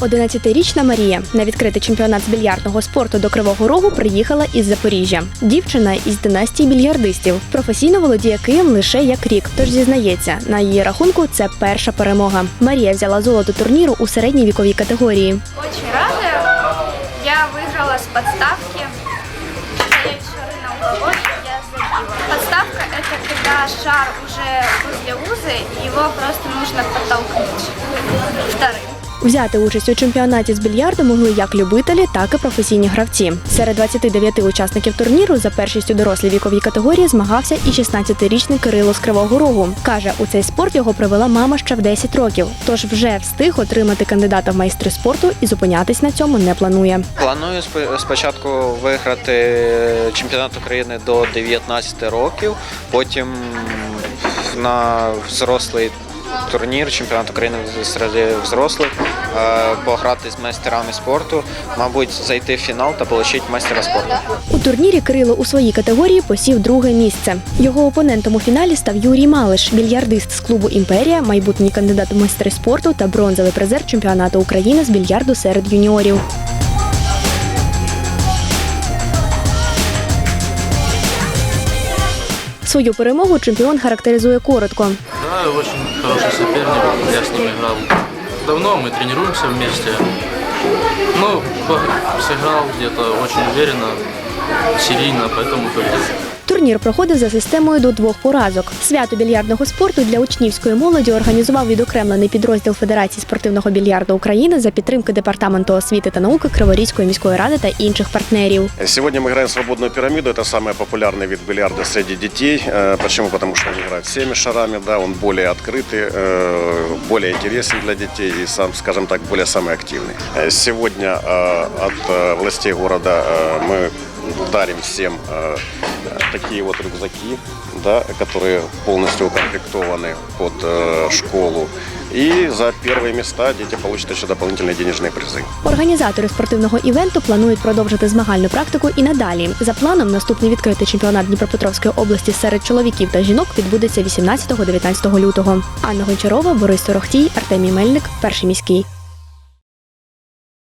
11-річна Марія на відкритий чемпіонат з більярдного спорту до Кривого Рогу приїхала із Запоріжжя. Дівчина із династії більярдистів. Професійно володіє києм лише як рік, тож зізнається, на її рахунку це перша перемога. Марія взяла золото турніру у середній віковій категорії. Очень рада. Я выиграла с подставки. Стоять шары на уголок, я забила. Подставка – это когда шар уже возле узы, и его просто нужно подтолкнуть вторым. Взяти участь у чемпіонаті з більярду могли як любителі, так і професійні гравці. Серед 29 учасників турніру за першість у дорослій віковій категорії змагався і 16-річний Кирило з Кривого Рогу. Каже, у цей спорт його привела мама ще в 10 років, тож вже встиг отримати кандидата в майстри спорту і зупинятись на цьому не планує. Планую спочатку виграти чемпіонат України до 19 років, потім на взрослий турнір, чемпіонат України серед взрослих, е, пограти з майстерами спорту, мабуть, зайти в фінал та отримати майстера спорту. У турнірі Кирило у своїй категорії посів друге місце. Його опонентом у фіналі став Юрій Малиш, більярдист з клубу Імперія, майбутній кандидат у майстри спорту та бронзовий призер чемпіонату України з більярду серед юніорів. Свою перемогу чемпіон характеризує коротко. Да, очень хороший соперник. Я с ним играл давно, мы тренируемся вместе. Ну, по- сыграл где-то очень уверенно, серийно, поэтому победил. Турнір проходив за системою до двох поразок. Свято більярдного спорту для учнівської молоді організував відокремлений підрозділ Федерації спортивного більярду України за підтримки департаменту освіти та науки Криворізької міської ради та інших партнерів. Сегодня мы играем свободную пирамиду. Это самый популярный вид бильярда среди детей. Э, Почему? Потому что он играет всеми шарами, да, он более открытый, э, более интересен для детей и сам, скажем так, более самый активный. Э, Сегодня э, от э, властей города э, мы дарим всем э, такие вот рюкзаки, да, которые полностью укомплектованы под э, школу. И за первые места дети получат еще дополнительные денежные призы. Організатори спортивного івенту планують продовжити змагальну практику і надалі. За планом, наступний відкритий чемпіонат Дніпропетровської області серед чоловіків та жінок відбудеться 18-19 лютого. Анна Гончарова, Борис Сорохтій, Артемій Мельник, перший міський.